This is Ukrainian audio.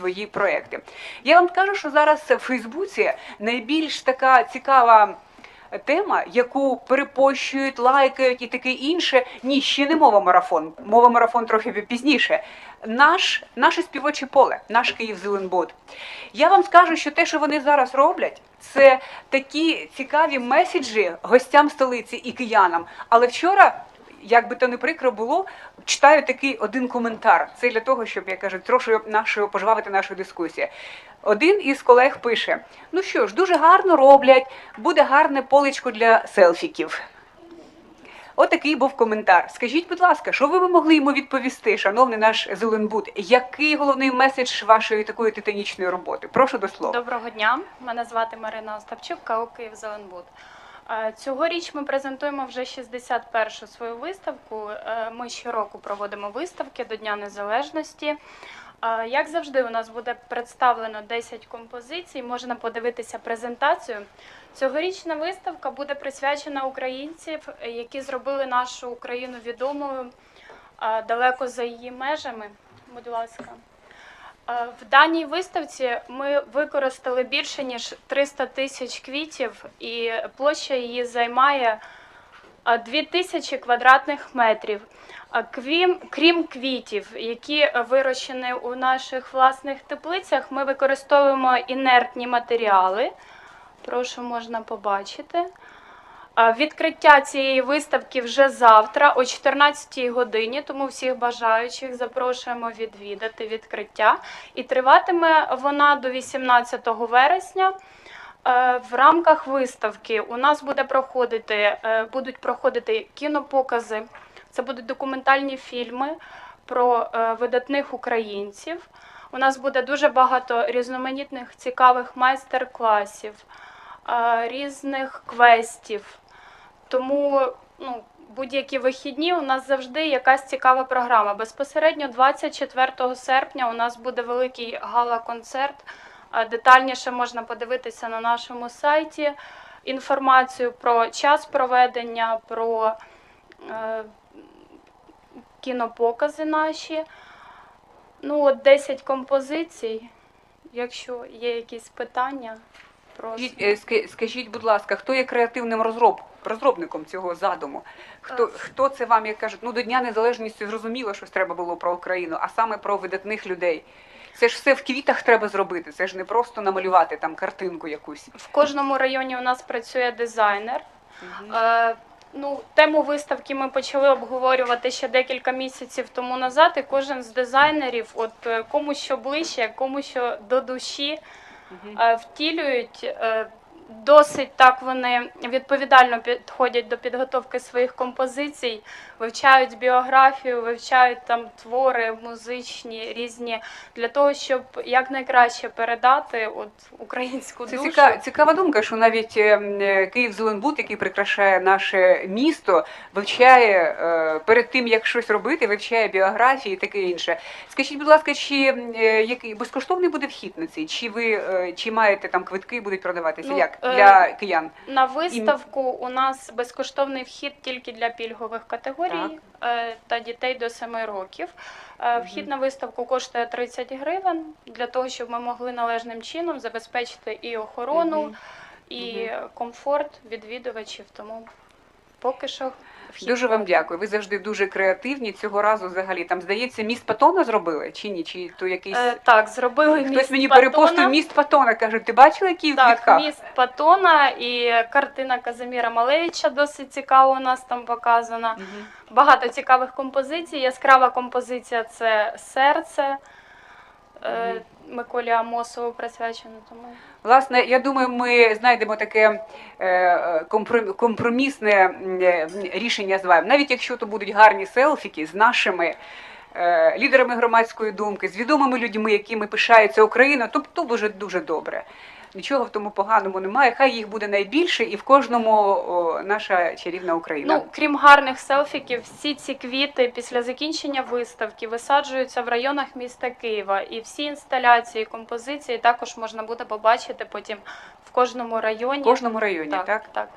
свої проекти. Я вам кажу, що зараз в Фейсбуці найбільш така цікава. Тема, яку перепощують, лайкають і таке інше. Ні, ще не мова марафон. Мова марафон трохи пізніше. Наш, наше співоче поле, наш Київ Зеленбуд. Я вам скажу, що те, що вони зараз роблять, це такі цікаві меседжі гостям столиці і киянам. Але вчора, як би то не прикро було, читаю такий один коментар. Це для того, щоб я кажу, трошки нашу пожвавити нашу дискусію. Один із колег пише: ну що ж, дуже гарно роблять, буде гарне поличко для селфіків. Отакий був коментар. Скажіть, будь ласка, що ви могли йому відповісти, шановний наш Зеленбуд? Який головний меседж вашої такої титанічної роботи? Прошу до слова. Доброго дня. Мене звати Марина Остапчук, Київ Зеленбуд. Цьогоріч ми презентуємо вже 61-шу свою виставку. Е, Ми щороку проводимо виставки до Дня Незалежності. Е, Як завжди, у нас буде представлено 10 композицій. Можна подивитися презентацію. Цьогорічна виставка буде присвячена українців, які зробили нашу Україну відомою е, далеко за її межами. Будь ласка. Е, В даній виставці ми використали більше ніж 300 тисяч квітів, і площа її займає е, 2000 квадратних метрів. Крім, крім квітів, які вирощені у наших власних теплицях, ми використовуємо інертні матеріали. Прошу, можна побачити. Відкриття цієї виставки вже завтра о 14 годині, тому всіх бажаючих запрошуємо відвідати відкриття. І триватиме вона до 18 вересня. Е, В рамках виставки у нас буде проходити, е, будуть проходити кінопокази. Це будуть документальні фільми про е, видатних українців. У нас буде дуже багато різноманітних цікавих майстер-класів, різних квестів. Тому ну, будь-які вихідні у нас завжди якась цікава програма. Безпосередньо 24 серпня у нас буде великий гала-концерт. Детальніше можна подивитися на нашому сайті інформацію про час проведення, про е, кінопокази наші. Ну, от 10 композицій. Якщо є якісь питання. Скажіть, е, Скажіть, будь ласка, хто є креативним розроб, розробником цього задуму? Хто, Е. хто це вам, як кажуть, ну до Дня Незалежності зрозуміло, щось треба було про Україну, а саме про видатних людей. Це ж все в квітах треба зробити. Це ж не просто намалювати там картинку якусь. В кожному районі у нас працює дизайнер. Е, ну, тему виставки ми почали обговорювати ще декілька місяців тому назад, і кожен з дизайнерів, от кому що ближче, кому що до душі, втілюють. Досить так вони відповідально підходять до підготовки своїх композицій, вивчають біографію, вивчають там твори музичні різні для того, щоб якнайкраще передати от українську Це душу. цікава, цікава думка, що навіть е, е, Київ Зеленбуд, який прикрашає наше місто, вивчає е, перед тим, як щось робити, вивчає біографії і таке інше. Скажіть, будь ласка, чи який безкоштовний буде вхід на цей? Чи ви чи маєте там квитки будуть продаватися? Ну, як для киян? На виставку у нас безкоштовний вхід тільки для пільгових категорій так. та дітей до 7 років. Е, Вхід на виставку коштує 30 гривень для того, щоб ми могли належним чином забезпечити і охорону, і комфорт відвідувачів. Тому поки що Дуже вам дякую. Ви завжди дуже креативні. Цього разу взагалі там здається, міст Патона зробили чи ні? Чи то якийсь Е, Так, зробили хтось міст мені Патона. перепостив міст Патона. каже, ти бачила, які в Так, квітках? міст Патона і картина Казиміра Малевича досить цікаво у нас там показана. Мгм. Багато цікавих композицій. Яскрава композиція це серце. Е, Миколі Амосову присвячено тому. Власне, я думаю, ми знайдемо таке е, компромісне е, рішення з вами. Навіть якщо то будуть гарні селфіки з нашими лідерами громадської думки, з відомими людьми, якими пишається Україна, то, то дуже дуже добре. Нічого в тому поганому немає. Хай їх буде найбільше, і в кожному о, наша чарівна Україна. Ну, крім гарних селфіків, всі ці квіти після закінчення виставки висаджуються в районах міста Києва. І всі інсталяції, композиції також можна буде побачити потім в кожному районі. в кожному районі, так, так? так.